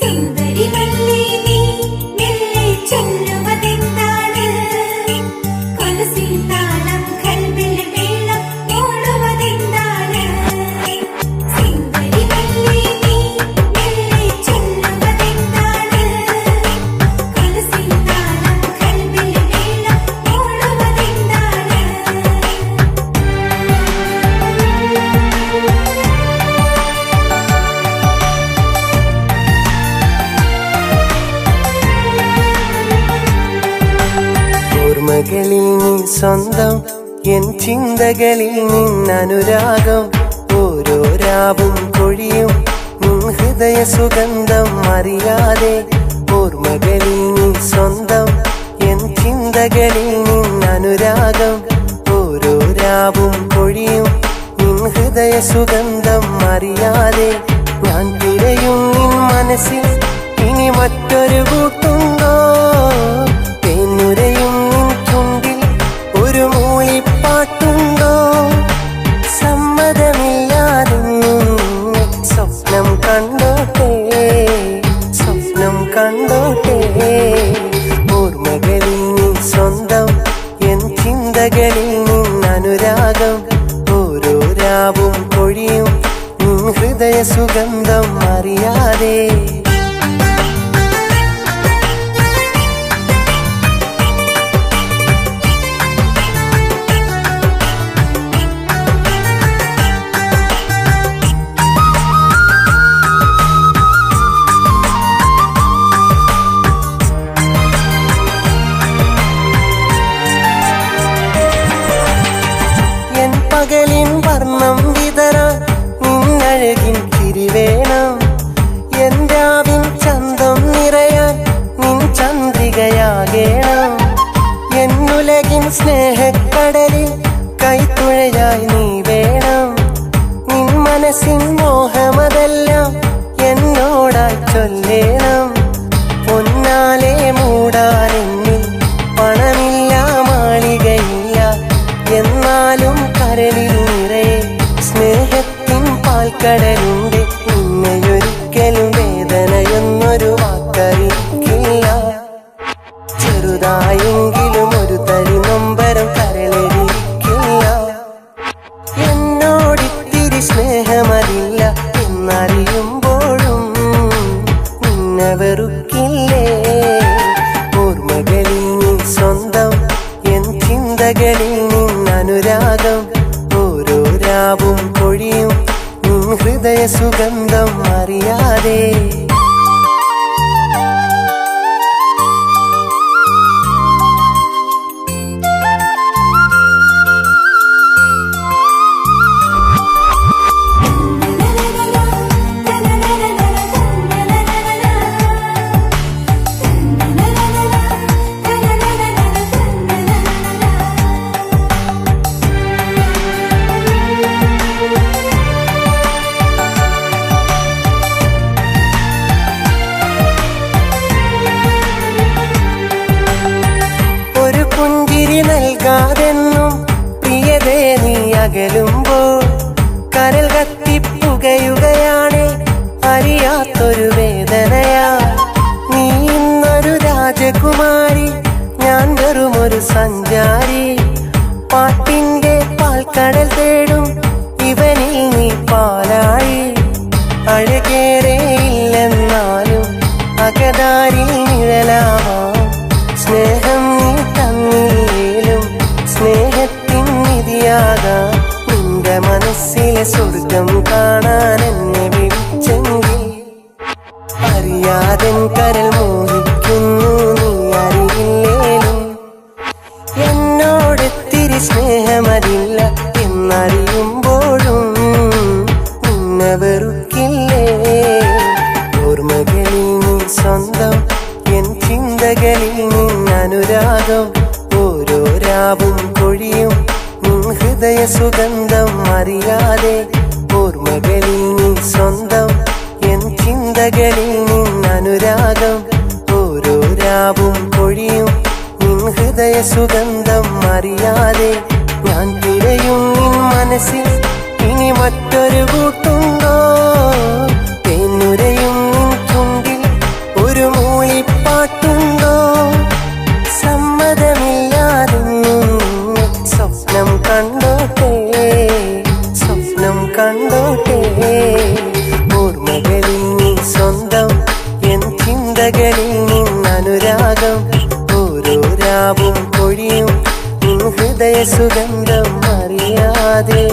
sing. ഓർമ്മകളിൽ നീ സ്വന്തം എൻ ചിന്തകളിൽ നിന്നനുരാഗം. ഓരോ രാവും കൊഴിയും നിൻ ഹൃദയ സുഗന്ധം അറിയാതെ. ഓർമ്മകളിൽ നീ സ്വന്തം എൻ ചിന്തകളിൽ നിന്നനുരാഗം. ഓരോ രാവും കൊഴിയും നിൻ ഹൃദയ സുഗന്ധം അറിയാതെ. ഞാൻ തിരയും നിൻ മനസ്സിൽ ഇനി മറ്റൊരു കൂട്ടുണ്ടോ നിന്നനുരാഗം ഓരോ രാവും നിൻ ഹൃദയ സുഗന്ധം അറിയാതെ പകലിൻ വർണം വിതറാൻ നിന്നഴകിൻ തിരിവേണം എൻ രാവിൻ ചന്തം നിറയാൻ നിൻ ചന്ദ്രികയാകേണം. എന്നുലകിൻ സ്നേഹക്കടലിൽ കൈത്തുഴയായി നീ വേണം. നിൻ മനസ്സിൻ മോഹമതെല്ലാം എന്നോടായി ചൊല്ലേണം പാൽക്കടലുണ്ട് നിന്നെയൊരിക്കലും വേദനയൊന്നൊരു വാക്കറിയിക്കില്ല. ചെറുതായെങ്കിലും ഒരു തരി നൊമ്പരം കരളിരിക്കില്ല എന്നോടിത്തിരി സ്നേഹമറിയില്ല എന്നറിയുമ്പോഴും നിന്നെ വെറുക്കില്ലേ? ഓർമ്മകളിൽ നീ സ്വന്തം എൻ ചിന്തകളിൽ നിന്നനുരാഗം ഓരോ രാവും ഹൃദയ സുഗന്ധം അറിയാതെ നീ അകലുമ്പോൾ കരൽ കത്തിപ്പുകയുകയാണ് അറിയാത്തൊരു വേദനയാ. നീ ഇന്നൊരു രാജകുമാരി ഞാൻ വെറുമൊരു സഞ്ചാരി. പാട്ടിന്റെ പാൽക്കടൽ തേടും ഇവനിൽ നീ പാലായി. അഴകേറെ ഇല്ലെന്നാലും അകതാരിൽ നിഴലാവാം. മനസ്സിലെ സ്വർഗം കാണാൻ എന്നെ വിളിച്ചെങ്കിൽ അറിയാതെ കരൽ മോഹിക്കുന്നു നീ അറിയില്ലേലും. എന്നോടെത്തിരി സ്നേഹമതില്ല എന്നറിയുമ്പോഴും ഹൃദയ സുഗന്ധം അറിയാതെ ഓർമ്മകളിൽ നീ സ്വന്തം എൻ ചിന്തകളിൽ നിന്നനുരാഗം ഓരോ രാവും പൊഴിയും. നിൻ ഹൃദയ സുഗന്ധം അറിയാതെ ഞാൻ തിരയും നിൻ മനസ്സിൽ. ഇനി മറ്റൊരു കൂട്ടുണ്ടോ ഓർമ്മകളിൽ നീ സ്വന്തം എൻ ചിന്തകളിൽ അനുരാഗം ഓരോ രാവും കൊഴിയും ഹൃദയ സുഗന്ധം അറിയാതെ